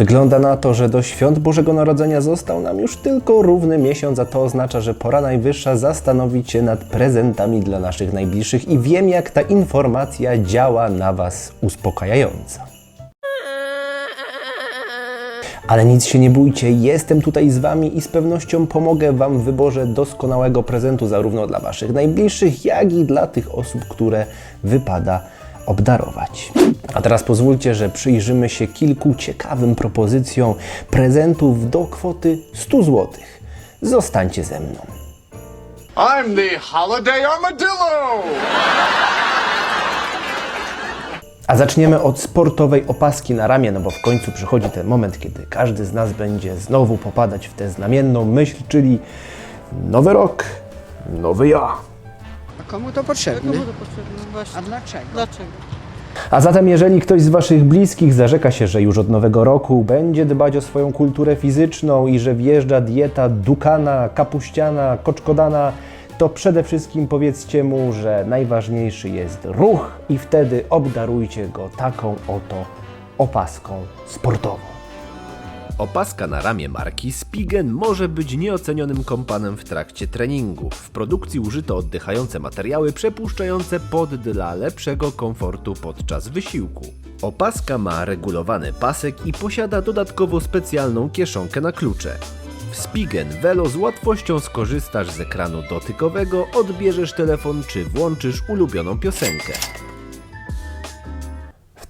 Wygląda na to, że do świąt Bożego Narodzenia został nam już tylko równy miesiąc, a to oznacza, że pora najwyższa zastanowić się nad prezentami dla naszych najbliższych i wiem, jak ta informacja działa na Was uspokajająco. Ale nic się nie bójcie, jestem tutaj z Wami i z pewnością pomogę Wam w wyborze doskonałego prezentu zarówno dla Waszych najbliższych, jak i dla tych osób, które wypada obdarować. A teraz pozwólcie, że przyjrzymy się kilku ciekawym propozycjom prezentów do kwoty 100 zł. Zostańcie ze mną. I'm the Holiday Armadillo! A zaczniemy od sportowej opaski na ramię, no bo w końcu przychodzi ten moment, kiedy każdy z nas będzie znowu popadać w tę znamienną myśl, czyli nowy rok, nowy ja. A komu to potrzebne? Komu to potrzebne? Właśnie. A dlaczego? Dlaczego? A zatem, jeżeli ktoś z Waszych bliskich zarzeka się, że już od nowego roku będzie dbać o swoją kulturę fizyczną i że wjeżdża dieta dukana, kapuściana, koczkodana, to przede wszystkim powiedzcie mu, że najważniejszy jest ruch i wtedy obdarujcie go taką oto opaską sportową. Opaska na ramię marki Spigen może być nieocenionym kompanem w trakcie treningu. W produkcji użyto oddychające materiały przepuszczające pot dla lepszego komfortu podczas wysiłku. Opaska ma regulowany pasek i posiada dodatkowo specjalną kieszonkę na klucze. W Spigen Velo z łatwością skorzystasz z ekranu dotykowego, odbierzesz telefon czy włączysz ulubioną piosenkę.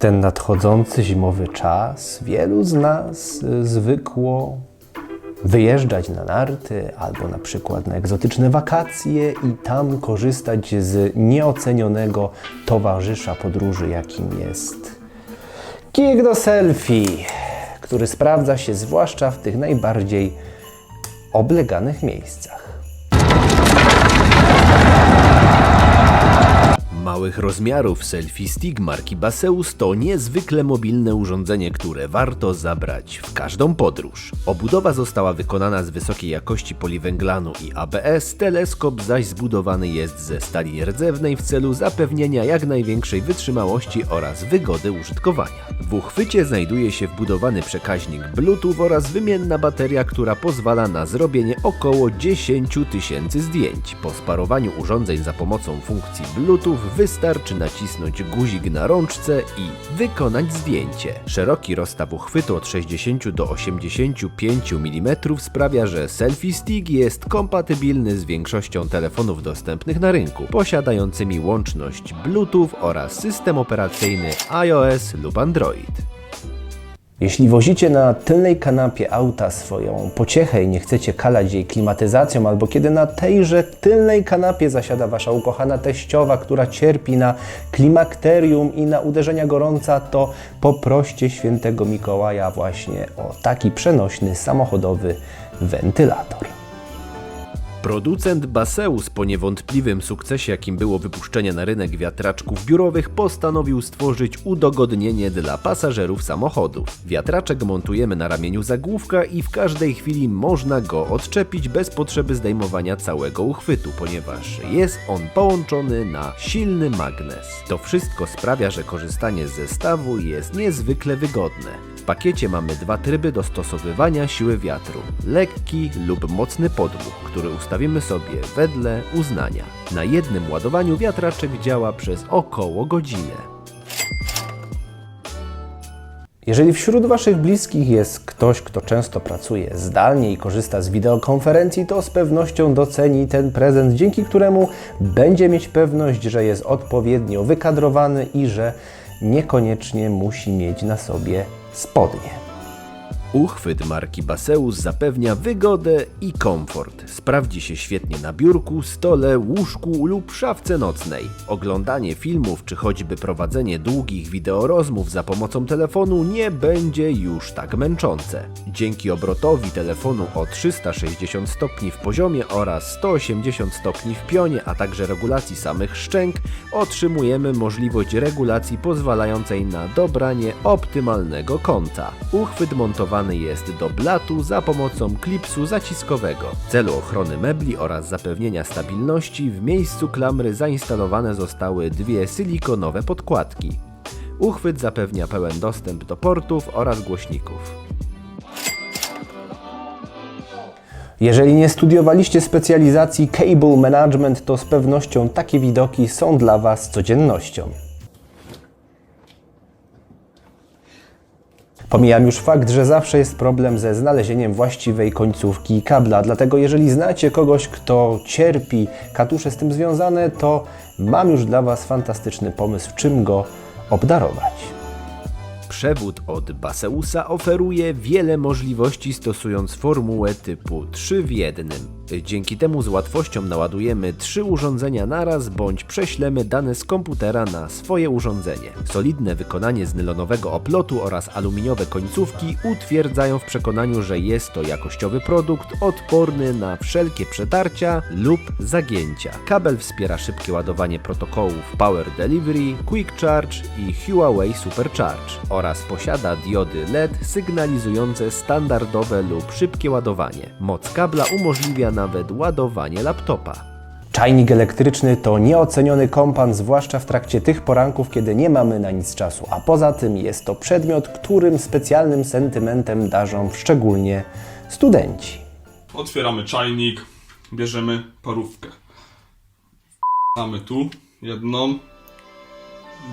Ten nadchodzący zimowy czas wielu z nas y, zwykło wyjeżdżać na narty albo na przykład na egzotyczne wakacje i tam korzystać z nieocenionego towarzysza podróży, jakim jest kick do selfie, który sprawdza się zwłaszcza w tych najbardziej obleganych miejscach. Małych rozmiarów selfie stick marki Baseus to niezwykle mobilne urządzenie, które warto zabrać w każdą podróż. Obudowa została wykonana z wysokiej jakości poliwęglanu i ABS, teleskop zaś zbudowany jest ze stali rdzewnej w celu zapewnienia jak największej wytrzymałości oraz wygody użytkowania. W uchwycie znajduje się wbudowany przekaźnik Bluetooth oraz wymienna bateria, która pozwala na zrobienie około 10 tysięcy zdjęć. Po sparowaniu urządzeń za pomocą funkcji Bluetooth wystarczy nacisnąć guzik na rączce i wykonać zdjęcie. Szeroki rozstaw uchwytu od 60 do 85 mm sprawia, że selfie stick jest kompatybilny z większością telefonów dostępnych na rynku, posiadającymi łączność Bluetooth oraz system operacyjny iOS lub Android. Jeśli wozicie na tylnej kanapie auta swoją pociechę i nie chcecie kalać jej klimatyzacją, albo kiedy na tejże tylnej kanapie zasiada wasza ukochana teściowa, która cierpi na klimakterium i na uderzenia gorąca, to poproście świętego Mikołaja właśnie o taki przenośny samochodowy wentylator. Producent Baseus po niewątpliwym sukcesie, jakim było wypuszczenie na rynek wiatraczków biurowych, postanowił stworzyć udogodnienie dla pasażerów samochodów. Wiatraczek montujemy na ramieniu zagłówka i w każdej chwili można go odczepić bez potrzeby zdejmowania całego uchwytu, ponieważ jest on połączony na silny magnes. To wszystko sprawia, że korzystanie z zestawu jest niezwykle wygodne. Pakiecie mamy dwa tryby dostosowywania siły wiatru: lekki lub mocny podmuch, który ustawimy sobie wedle uznania. Na jednym ładowaniu wiatraczek działa przez około godzinę. Jeżeli wśród Waszych bliskich jest ktoś, kto często pracuje zdalnie i korzysta z wideokonferencji, to z pewnością doceni ten prezent, dzięki któremu będzie mieć pewność, że jest odpowiednio wykadrowany i że niekoniecznie musi mieć na sobie spodnie. Uchwyt marki Baseus zapewnia wygodę i komfort. Sprawdzi się świetnie na biurku, stole, łóżku lub szafce nocnej. Oglądanie filmów czy choćby prowadzenie długich wideorozmów za pomocą telefonu nie będzie już tak męczące. Dzięki obrotowi telefonu o 360 stopni w poziomie oraz 180 stopni w pionie, a także regulacji samych szczęk, otrzymujemy możliwość regulacji pozwalającej na dobranie optymalnego kąta. Uchwyt montowany przyczepowany jest do blatu za pomocą klipsu zaciskowego. W celu ochrony mebli oraz zapewnienia stabilności w miejscu klamry zainstalowane zostały dwie silikonowe podkładki. Uchwyt zapewnia pełen dostęp do portów oraz głośników. Jeżeli nie studiowaliście specjalizacji Cable Management, to z pewnością takie widoki są dla Was codziennością. Pomijam już fakt, że zawsze jest problem ze znalezieniem właściwej końcówki kabla, dlatego jeżeli znacie kogoś, kto cierpi katusze z tym związane, to mam już dla Was fantastyczny pomysł, czym go obdarować. Przewód od Baseusa oferuje wiele możliwości stosując formułę typu 3 w jednym. Dzięki temu z łatwością naładujemy trzy urządzenia naraz bądź prześlemy dane z komputera na swoje urządzenie. Solidne wykonanie z nylonowego oplotu oraz aluminiowe końcówki utwierdzają w przekonaniu, że jest to jakościowy produkt odporny na wszelkie przetarcia lub zagięcia. Kabel wspiera szybkie ładowanie protokołów Power Delivery, Quick Charge i Huawei Supercharge oraz posiada diody LED sygnalizujące standardowe lub szybkie ładowanie. Moc kabla umożliwia nawet ładowanie laptopa. Czajnik elektryczny to nieoceniony kompan, zwłaszcza w trakcie tych poranków, kiedy nie mamy na nic czasu, a poza tym jest to przedmiot, którym specjalnym sentymentem darzą szczególnie studenci. Otwieramy czajnik, bierzemy parówkę. Mamy tu jedną,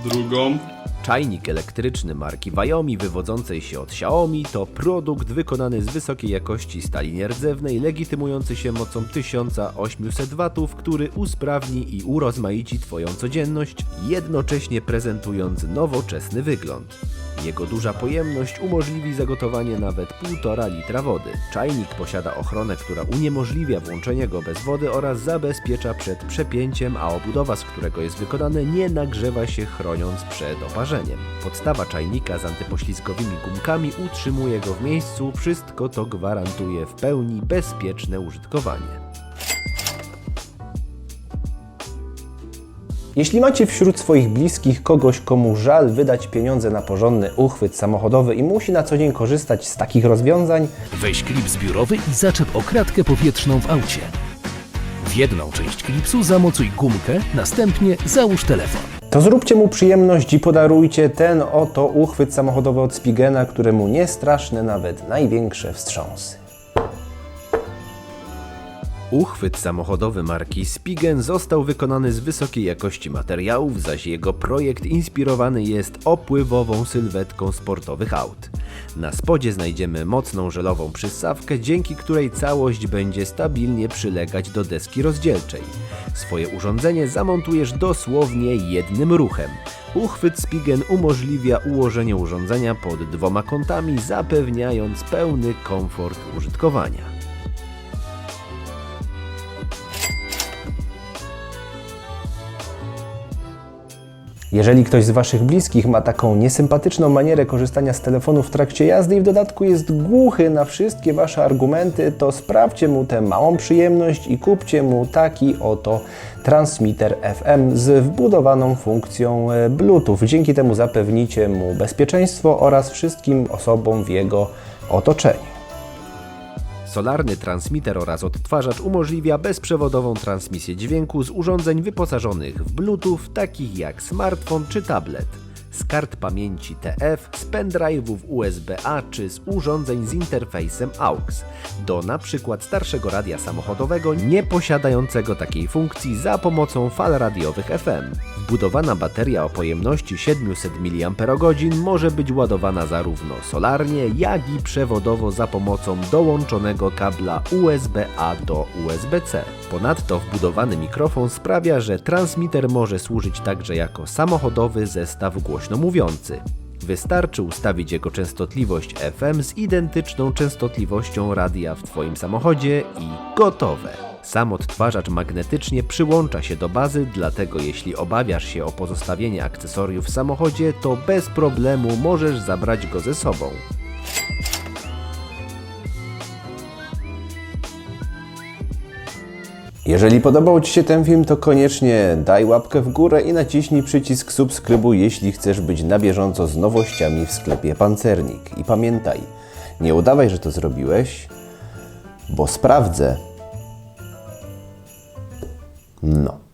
drugą. Czajnik elektryczny marki Xiaomi wywodzącej się od Xiaomi to produkt wykonany z wysokiej jakości stali nierdzewnej, legitymujący się mocą 1800 W, który usprawni i urozmaici Twoją codzienność, jednocześnie prezentując nowoczesny wygląd. Jego duża pojemność umożliwi zagotowanie nawet 1,5 litra wody. Czajnik posiada ochronę, która uniemożliwia włączenie go bez wody oraz zabezpiecza przed przepięciem, a obudowa, z którego jest wykonane, nie nagrzewa się chroniąc przed oparzeniem. Podstawa czajnika z antypoślizgowymi gumkami utrzymuje go w miejscu, wszystko to gwarantuje w pełni bezpieczne użytkowanie. Jeśli macie wśród swoich bliskich kogoś, komu żal wydać pieniądze na porządny uchwyt samochodowy i musi na co dzień korzystać z takich rozwiązań, Weź klip zbiorowy i zaczep okradkę powietrzną w aucie. W jedną część klipsu zamocuj gumkę, następnie załóż telefon. to zróbcie mu przyjemność i podarujcie ten oto uchwyt samochodowy od Spigena, któremu nie straszne nawet największe wstrząsy. Uchwyt samochodowy marki Spigen został wykonany z wysokiej jakości materiałów, zaś jego projekt inspirowany jest opływową sylwetką sportowych aut. Na spodzie znajdziemy mocną żelową przystawkę, dzięki której całość będzie stabilnie przylegać do deski rozdzielczej. Swoje urządzenie zamontujesz dosłownie jednym ruchem. Uchwyt Spigen umożliwia ułożenie urządzenia pod dwoma kątami, zapewniając pełny komfort użytkowania. Jeżeli ktoś z Waszych bliskich ma taką niesympatyczną manierę korzystania z telefonu w trakcie jazdy i w dodatku jest głuchy na wszystkie Wasze argumenty, to sprawdźcie mu tę małą przyjemność i kupcie mu taki oto transmitter FM z wbudowaną funkcją e, Bluetooth. Dzięki temu zapewnicie mu bezpieczeństwo oraz wszystkim osobom w jego otoczeniu. Solarny transmitter oraz odtwarzacz umożliwia bezprzewodową transmisję dźwięku z urządzeń wyposażonych w Bluetooth, takich jak smartfon czy tablet, z kart pamięci TF, z pendrive'ów USB-A czy z urządzeń z interfejsem AUX, do przykład starszego radia samochodowego nie posiadającego takiej funkcji za pomocą fal radiowych FM. Wbudowana bateria o pojemności 700 mAh może być ładowana zarówno solarnie, jak i przewodowo za pomocą dołączonego kabla USB-A do USB-C. Ponadto wbudowany mikrofon sprawia, że transmitter może służyć także jako samochodowy zestaw mówiący. Wystarczy ustawić jego częstotliwość FM z identyczną częstotliwością radia w Twoim samochodzie i gotowe. Sam odtwarzacz magnetycznie przyłącza się do bazy, dlatego jeśli obawiasz się o pozostawienie akcesoriów w samochodzie, to bez problemu możesz zabrać go ze sobą. Jeżeli podobał Ci się ten film, to koniecznie daj łapkę w górę i naciśnij przycisk subskrybuj, jeśli chcesz być na bieżąco z nowościami w sklepie Pancernik. I pamiętaj, nie udawaj, że to zrobiłeś, bo sprawdzę. No.